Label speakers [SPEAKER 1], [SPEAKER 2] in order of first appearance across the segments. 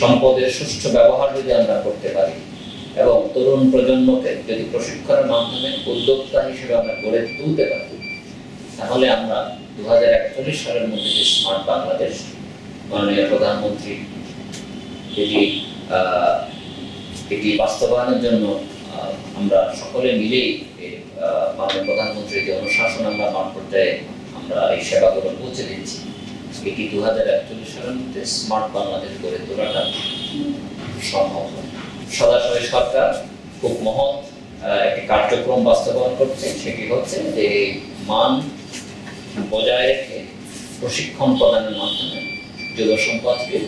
[SPEAKER 1] সম্পদের সুষ্ঠু ব্যবহার যদি আমরা করতে পারি, এবং তরুণ প্রজন্মকে যদি প্রশিক্ষণের মাধ্যমে উদ্যোক্তা হিসেবে আমরা গড়ে তুলতে পারি, তাহলে আমরা দু হাজার একচল্লিশ সালের মধ্যে যে স্মার্ট বাংলাদেশ মাননীয় প্রধানমন্ত্রী, এটি এটি বাস্তবায়নের জন্য আমরা সকলে মিলেই মাননীয় প্রধানমন্ত্রীর যে অনুশাসন আমরা মাঠ পর্যায়ে আমরা এই সেবাগুলো পৌঁছে দিচ্ছি এটি দু হাজার একচল্লিশ সালের মধ্যে স্মার্ট বাংলাদেশ গড়ে তোলাটা সম্ভব। সদাশয় সরকার খুব মহৎ একটি কার্যক্রম বাস্তবায়ন করছে। সেটি হচ্ছে যে মান বজায় রেখে প্রশিক্ষণ প্রদানের মাধ্যমে যুব সম্পদকে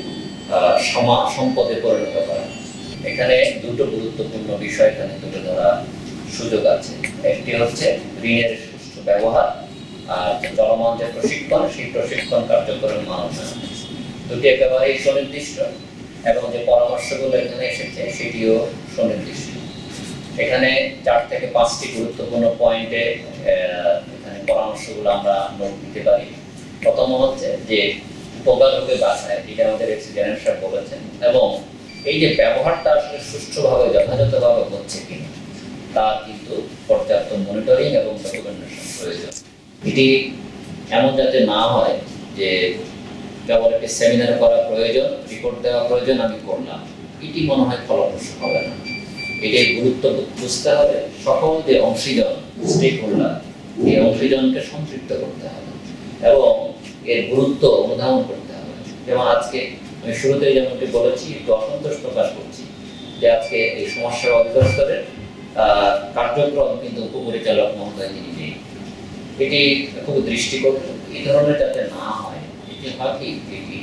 [SPEAKER 1] আহ, সমা সম্পদে পরিণত করা। এখানে দুটো গুরুত্বপূর্ণ বিষয় এখানে তুলে ধরা সুযোগ আছে। একটি হচ্ছে ঋণের সুষ্ঠু ব্যবহার চলমান যে প্রশিক্ষণ, সেই প্রশিক্ষণ কার্যক্রমের উন্নয়ন। দুটি একেবারেই সুনির্দিষ্ট এবং যে পরামর্শগুলো এখানে এসেছে, সেটিও সুনির্দিষ্ট। এখানে চার থেকে পাঁচটি গুরুত্বপূর্ণ পয়েন্টে এখানে পরামর্শগুলো আমরা নোট দিতে পারি। প্রথম হচ্ছে যে উপকারকে বাছায় যেটা আমাদের এক্সিডেন্ট সাহেব বলেছেন, এবং এই যে ব্যবহারটা আসলে সুষ্ঠুভাবে, যথাযথভাবে হচ্ছে কিনা তার কিন্তু পর্যাপ্ত মনিটরিং এবং ডকুমেন্টেশন প্রয়োজন। এটি এমন যাতে না হয় যে কেবল একটি সেমিনার করা প্রয়োজন রিপোর্ট দেওয়া প্রয়োজন আমি করলাম। এটি মনে হয় ফলপ্রসূ হবে না। এটাই গুরুত্ব বুঝতে হবে। সকল যে অংশীজন স্টেক হোল্ডার এই অংশীজনকে সম্পৃক্ত করতে হবে এবং এর গুরুত্ব অনুধাবন করতে হবে। যেমন আজকে আমি শুরুতে যেমনটি বলেছি একটু অসন্তোষ প্রকাশ করছি যে আজকে এই সমস্যা অধিদপ্তরের আহ, কার্যক্রম কিন্তু উপপরিচালক মহোদয় তিনি নেই। এটি খুব দৃষ্টিকটু এই ধরনের যাতে না হয় এটি হয় কি এটি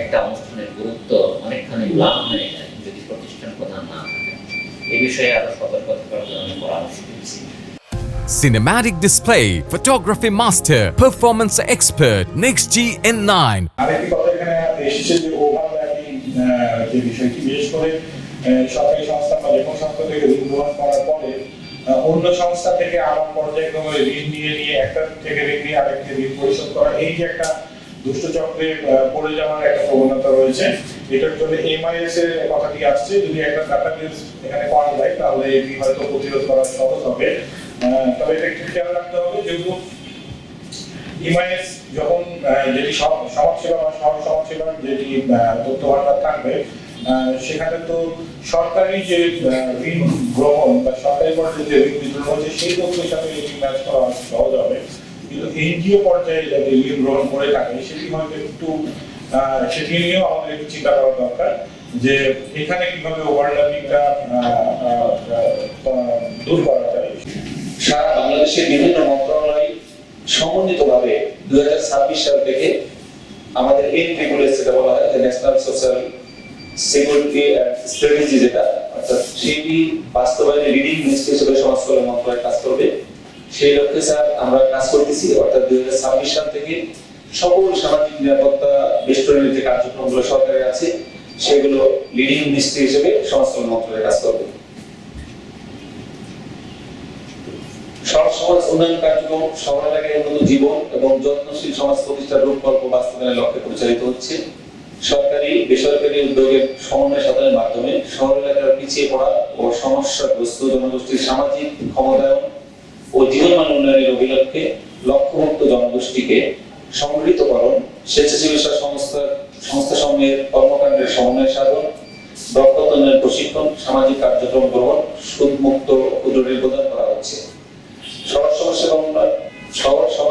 [SPEAKER 1] একটা অনুষ্ঠানের গুরুত্ব অনেকখানি ম্লান হয়ে যায় যদি প্রতিষ্ঠান প্রধান না থাকে এই বিষয়ে আরও সতর্ক থাকার জন্য আমি পরামর্শ দিচ্ছি
[SPEAKER 2] Cinematic display, photography master, performance expert, Next G N9.
[SPEAKER 3] আরেকটি কথা এখানে এসেছে যে ওভারল্যাপিং যে বিষয়টি বিশেষ করে সরকারি সংস্থা বা যে কোনো সংস্থা থেকে ঋণ গ্রহণ করার পরে আহ, অন্য সংস্থা থেকে আবার পর্যায়ক্রমে ঋণ নিয়ে নিয়ে একটা থেকে ঋণ নিয়ে আরেকটি ঋণ পরিশোধ করা এই যে একটা দুষ্ট চক্রে আহ, পড়ে যাওয়ার একটা প্রবণতা রয়েছে এটার জন্য এমআইএস এর কথাটি আসছে যদি একটা এখানে করা যায় তাহলে এটি হয়তো প্রতিরোধ করা সহজ হবে। তবে এটা একটু খেয়াল রাখতে হবে যেহেতু ইমাইএস যখন যেটি সম- সমাজসেবা বা সমাজসেবার যেটি তথ্য ভান্ডার থাকবে সেখানে তো সরকারি যে ঋণ গ্রহণ বা সরকারি পর্যায়ে যে ঋণ বিতরণ হচ্ছে, সেই তথ্যের সাথে এটি ম্যাচ করা সহজ হবে। কিন্তু এনজিও পর্যায়ে যাতে ঋণ গ্রহণ করে থাকে, সেটি হয়তো একটু সেটি নিয়েও আমাদের একটু চিন্তা করা দরকার যে এখানে কীভাবে ওভারল্যাপিংটা দূর করা যায়।
[SPEAKER 4] সারা বাংলাদেশের বিভিন্ন মন্ত্রণালয় সমন্বিতভাবে দুই হাজার ছাব্বিশ সাল থেকে আমাদের এন রেগুলেস যেটা বলা হয় ন্যাশনাল সোশ্যাল সিকিউরিটি স্ট্র্যাটেজি যেটা, অর্থাৎ সেটি বাস্তবায়নে লিডিং মিনিস্ট্রি হিসেবে সমাজ কল্যাণ মন্ত্রণালয় কাজ করবে। সেই লক্ষ্যে স্যার আমরা কাজ করতেছি, অর্থাৎ দুই হাজার ছাব্বিশ সাল থেকে সকল সামাজিক নিরাপত্তা বেষ্টনের যে কার্যক্রমগুলো সরকারের আছে, সেগুলো লিডিং মিনিস্ট্রি হিসেবে কল্যাণ মন্ত্রণালয় কাজ করবে। সমাজ উন্নয়ন কার্যক্রম শহর এলাকায় উন্নত জীবন এবং যত্নশীল সমাজ প্রতিষ্ঠার রূপকল্প বাস্তবায়নের লক্ষ্যে পরিচালিত হচ্ছে। সরকারি, বেসরকারি উদ্যোগের সমন্বয় সাধনের মাধ্যমে শহর এলাকার পিছিয়ে পড়া ও সমস্যাগ্রস্ত জনগোষ্ঠীর সামাজিক ক্ষমতায়ন ও জীবনমান উন্নয়নের অভিলক্ষে লক্ষ্যমুক্ত জনগোষ্ঠীকে সংগঠিতকরণ স্বেচ্ছাসেবী সংস্থা সংস্থা সমূহের কর্মকাণ্ডের সমন্বয় সাধন দক্ষতা প্রশিক্ষণ, সামাজিক কার্যক্রম গ্রহণ, সুদমুক্ত